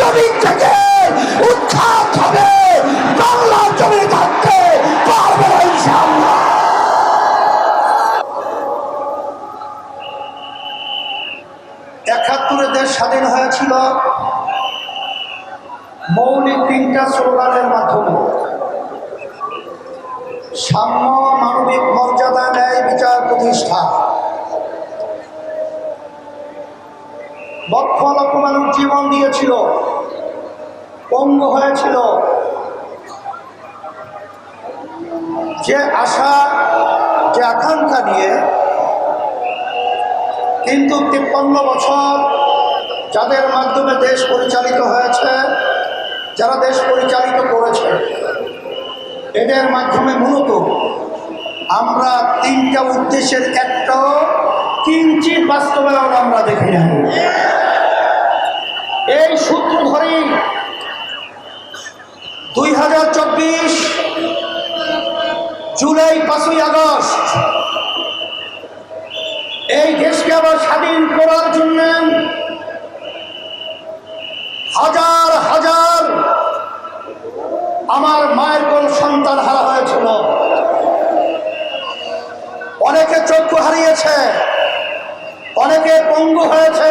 জমিন থেকে উৎখাত হবে। বাংলার জমিনে থাকতে পারবে একাত্তরে দেশ স্বাধীন হয়েছিল। মৌলিক তিনটা স্লোগানের মাধ্যমে। সাম্য মানবিক মর্যাদা ন্যায় বিচার প্রতিষ্ঠা। লক্ষ লক্ষ মানুষ জীবন দিয়েছিল, পঙ্গু হয়েছিল। যে আশা, যে আকাঙ্ক্ষা নিয়ে কিন্তু তিপ্পান্ন বছর যাদের মাধ্যমে দেশ পরিচালিত হয়েছে, যারা দেশ পরিচালিত করেছে, এদের মাধ্যমে মূলত আমরা তিনটা উদ্দেশ্যের একটাও কিঞ্চিত বাস্তবায়ন আমরা দেখি না দুই হাজার চব্বিশ জুলাই পাঁচই আগস্ট। এই দেশকে আবার স্বাধীন করার জন্য হাজার হাজার আমার মায়ের কোন সন্তান হারা হয়েছিল। অনেকে চক্ষু হারিয়েছে, অনেকে পঙ্গু হয়েছে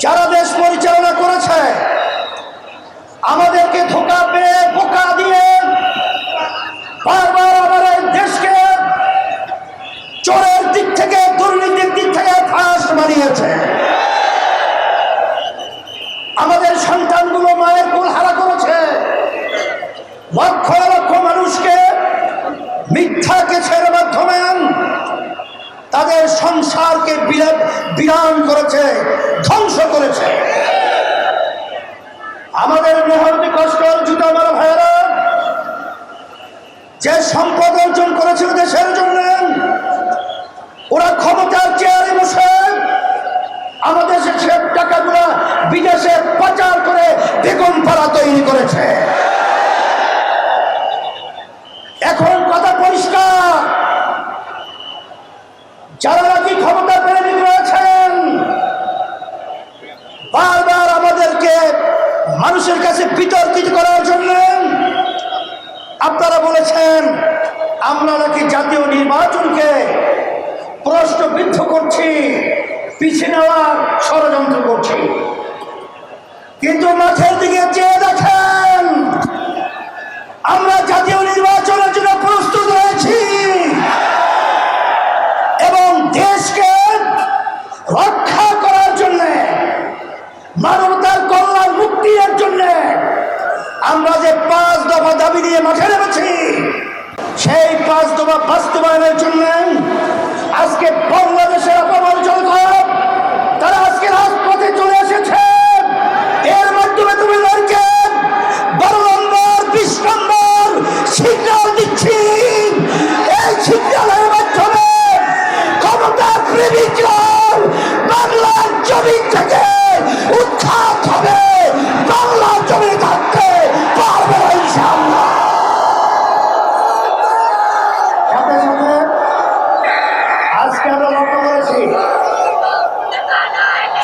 যারা দেশ পরিচালনা করেছে, আমাদেরকে ধোকা পেয়ে বোকা দিয়ে বারবার এই দেশকে চোরের দিক থেকে, দুর্নীতির দিক থেকে ফাঁস বানিয়েছে। আমাদের সন্তানগুলো মায়ের কোল হারা করেছে। লক্ষ লক্ষ মানুষকে মিথ্যা কেছের মাধ্যমে তাদের সংসারকে বিরা- বিরান করেছে, ধ্বংস করেছে। আমাদের মেহনতি কষ্ট অর্জিত আমার ভাইয়েরা, যে সম্পদ অর্জন করেছিল দেশের জন্য, ওরা ক্ষমতার চেয়ারে বসে আমাদের দেশের টাকাগুলো বিদেশে পাচার করে বেগম পাড়া তৈরি করেছে। এখন কথা পরিষ্কার। যারা নাকি ক্ষমতা প্রেমিক রয়েছেন বারবার আমাদেরকে মানুষের কাছে বিতর্কিত করার জন্য আপনারা বলেছেন, আমরা নাকি জাতীয় নির্বাচনকে প্রশ্নবিদ্ধ করছি পিছিয়ে নেওয়ার ষড়যন্ত্র করছি। কিন্তু মাঠের দিকে চেয়ে দেখেন আমরা জাতীয় নির্বাচনের জন্য প্রস্তুত রয়েছি এবং দেশকে রক্ষা করার জন্য মানবতার কল্যাণ মুক্তির জন্য আমরা যে পাঁচ দফা দাবি নিয়ে মাঠে নেমেছি। সেই পাঁচ দফা বাস্তবায়নের জন্য আজকে বাংলাদেশের অপমান জনগণ তারা আজকে রাজপথে চলে এসেছে। এর মাধ্যমে তুমি লড়কে। বারো নম্বর, বিশ নম্বর সিগন্যাল দিচ্ছি। এই সিগন্যালের মাধ্যমে ক্ষমতা প্রেমিকরা বাংলার জমিন থেকে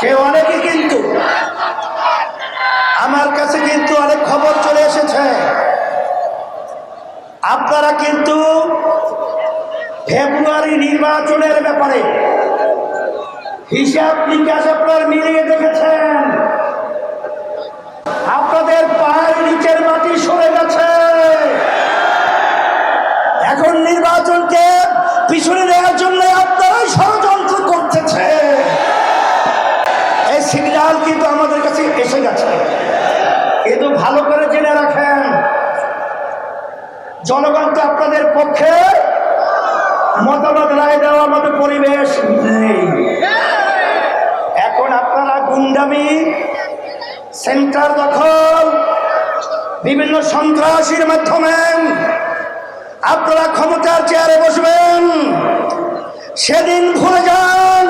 সে অনেকে কিন্তু আমার কাছে কিন্তু অনেক খবর চলে এসেছে। আপনারা কিন্তু ফেব্রুয়ারি নির্বাচনের ব্যাপারে হিসাব নিকাশ আপনারা মিলিয়ে দেখেছেন। আপনাদের পায়ের জনগণ তো আপনাদের পক্ষে মতামত রায় দেওয়ার মতো পরিবেশ নেই। এখন আপনারা গুন্ডামি, সেন্টার দখল, বিভিন্ন সন্ত্রাসীর মাধ্যমে আপনারা ক্ষমতার চেয়ারে বসবেন, সেদিন ভুলে যান।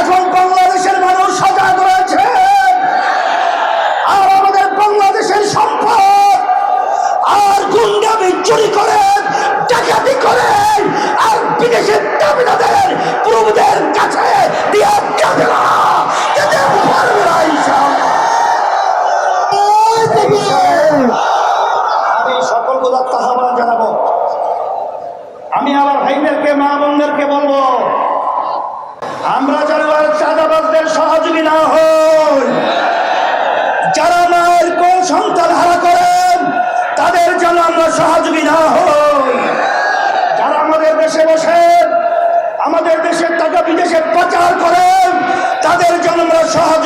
এখন বাংলাদেশের মানুষ সজাগ রয়েছে। আছে দিয়ে যাবে না যেতে আমি সকল কথা Şah